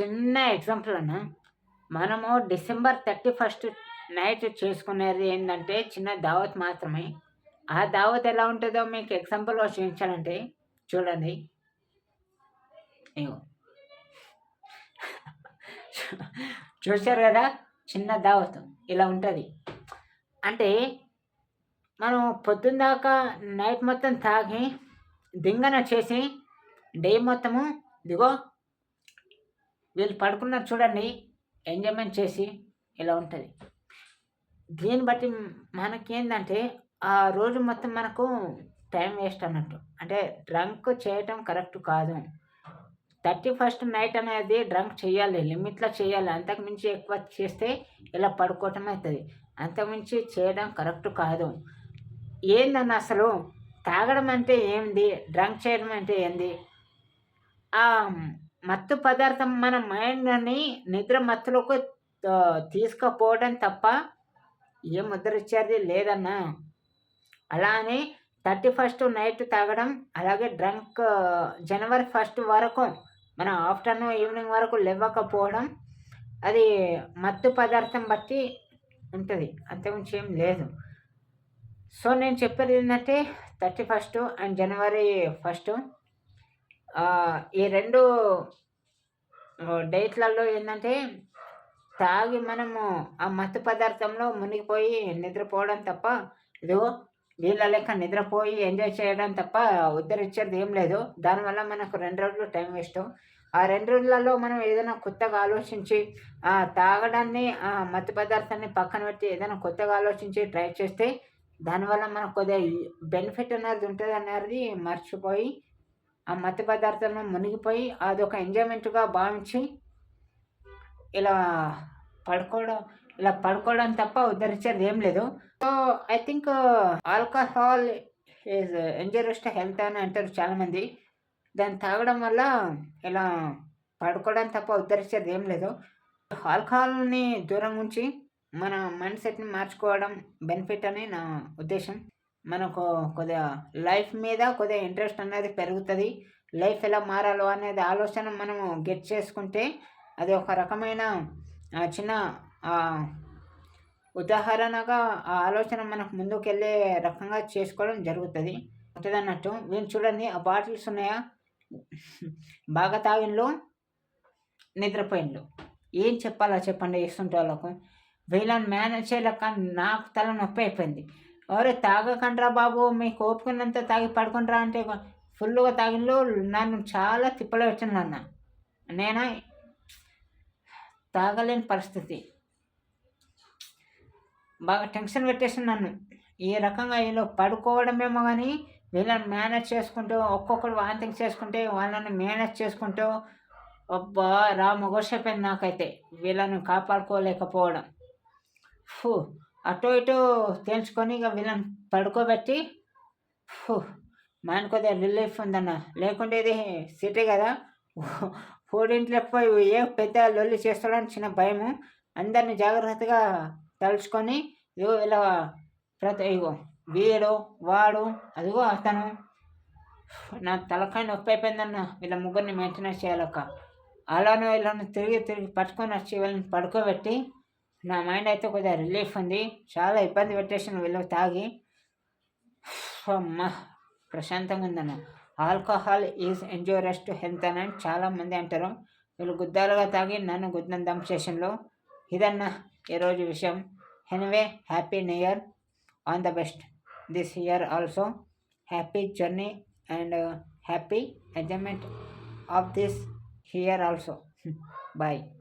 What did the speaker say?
చిన్న ఎగ్జాంపుల్ అన్న. మనము డిసెంబర్ థర్టీ ఫస్ట్ నైట్ చేసుకునేది ఏంటంటే చిన్న దావత్ మాత్రమే. ఆ దావత్ ఎలా ఉంటుందో మీకు ఎగ్జాంపుల్గా చూపించాలంటే చూడండి. చూశారు కదా? చిన్న దావత్ ఇలా ఉంటుంది. అంటే మనం పొద్దున్న దాకా నైట్ మొత్తం తాగి దింగన చేసి డే మొత్తము ఇదిగో వీళ్ళు పడుకున్నారు చూడండి ఎంజాయ్మెంట్ చేసి ఇలా ఉంటుంది. దీన్ని బట్టి మనకేందంటే ఆ రోజు మొత్తం మనకు టైం వేస్ట్ అన్నట్టు. అంటే డ్రంక్ చేయటం కరెక్ట్ కాదు. థర్టీ ఫస్ట్ నైట్ అనేది డ్రంక్ చేయాలి లిమిట్లో చేయాలి. అంతకుమించి ఎక్కువ చేస్తే ఇలా పడుకోవటం అవుతుంది. అంతకుమించి చేయడం కరెక్ట్ కాదు. ఏందన్న అసలు తాగడం అంటే ఏంది? డ్రంక్ చేయడం అంటే ఏంది? ఆ మత్తు పదార్థం మన మైండ్ని నిద్ర మత్తులోకి తీసుకుపోవడం తప్ప ఏ ముద్ర ఇచ్చేది లేదన్నా. అలా అని థర్టీ ఫస్ట్ నైట్ తాగడం అలాగే డ్రంక్ జనవరి ఫస్ట్ వరకు మనం ఆఫ్టర్నూన్ ఈవినింగ్ వరకు లేవకపోవడం అది మత్తు పదార్థం బట్టి ఉంటుంది. అంతకుమించి ఏం లేదు. సో నేను చెప్పేది ఏంటంటే thirty first and January first ఈ రెండు డేట్లలో ఏంటంటే తాగి మనము ఆ మత్తు పదార్థంలో మునిగిపోయి నిద్రపోవడం తప్ప ఇదిగో వీళ్ళ లెక్క నిద్రపోయి ఎంజాయ్ చేయడం తప్ప ఉద్ధరించేది ఏం లేదు. దానివల్ల మనకు రెండు రోజులు టైం వేస్ట్. ఆ రెండు రోజులలో మనం ఏదైనా కొత్తగా ఆలోచించి ఆ తాగడాన్ని ఆ మత్తు పదార్థాన్ని పక్కన పెట్టి ఏదైనా కొత్తగా ఆలోచించి ట్రై చేస్తే దానివల్ల మనకు కొద్దిగా బెనిఫిట్ అనేది ఉంటుంది అనేది మర్చిపోయి ఆ మత్తు పదార్థాలను మునిగిపోయి అదొక ఎంజాయ్మెంట్గా భావించి ఇలా పడుకోవడం ఇలా పడుకోవడం తప్ప ఉద్ధరించేది ఏం లేదు. So I think alcohol is injurious to health అని అంటారు చాలామంది. దాన్ని తాగడం వల్ల ఇలా పడుకోవడం తప్ప ఉద్ధరించేది ఏం లేదు. ఆల్కహాల్ని దూరం ఉంచి మన మైండ్ సెట్ని మార్చుకోవడం బెనిఫిట్ అని నా ఉద్దేశం. మనకు కొద్దిగా లైఫ్ మీద కొద్దిగా ఇంట్రెస్ట్ అనేది పెరుగుతుంది. లైఫ్ ఎలా మారాలో అనేది ఆలోచన మనము గెట్ చేసుకుంటే అది ఒక రకమైన చిన్న ఉదాహరణగా ఆ ఆలోచన మనకు ముందుకెళ్ళే రకంగా చేసుకోవడం జరుగుతుంది. ఉంటుంది అన్నట్టు వీళ్ళు చూడండి ఆ బాటిల్స్ ఉన్నాయా? బాగా తాగిన్లు నిద్రపోయిండ్లు. ఏం చెప్పాలా చెప్పండి ఇస్తుంటే వాళ్ళకు వీళ్ళని మేనేజ్ చేయలేక నాకు తల నొప్పి అయిపోయింది. ఎవరే తాగకండ్రా బాబు మీకు ఓపుకున్నంత తాగి పడుకుంటారా అంటే ఫుల్గా తాగినలో నన్ను చాలా తిప్పలు వచ్చింది అన్న నేను? తాగలేని పరిస్థితి. బాగా టెన్షన్ పెట్టేసి నన్ను. ఈ రకంగా వీళ్ళు పడుకోవడమేమో కానీ వీళ్ళని మేనేజ్ చేసుకుంటూ ఒక్కొక్కరు వాంతింగ్ చేసుకుంటే వాళ్ళని మేనేజ్ చేసుకుంటూ అబ్బా రా మొగోసైపోయింది నాకైతే. వీళ్ళని కాపాడుకోలేకపోవడం. ఫు. అటు ఇటు తేల్చుకొని ఇక వీళ్ళని పడుకోబెట్టి ఫు మైండ్ కొద్దిగా రిలీఫ్ ఉందన్న. లేకుంటే ఇది సిటీ కదా. ఫోడింట్లోకి పోయి ఏ పెద్ద లొల్లి చేస్తాడని చిన్న భయము. అందరిని జాగ్రత్తగా తలుచుకొని ఇగో ఇలా ప్రతి ఇగో వీడు వాడు అదిగో అతను. నా తలకాయ నొప్పి అయిపోయిందన్న. వీళ్ళ ముగ్గురిని మెయింటెనెన్స్ చేయాలక్క అలానే వీళ్ళని తిరిగి తిరిగి పట్టుకొని వచ్చి వీళ్ళని పడుకోబెట్టి నా మైండ్ అయితే కొద్దిగా రిలీఫ్ ఉంది. చాలా ఇబ్బంది పెట్టేసిన వీళ్ళు తాగి. అమ్మ ప్రశాంతంగా ఉందన్న. Alcohol is injurious to health అని చాలామంది అంటారు. వీళ్ళు గుద్దాలుగా తాగి నన్ను గుద్దం దమ్ స్టేషన్లో. ఇదన్న ఈరోజు విషయం. Anyway happy new year. All the best. This year also. Happy journey and happy enjoyment of this year also. Bye.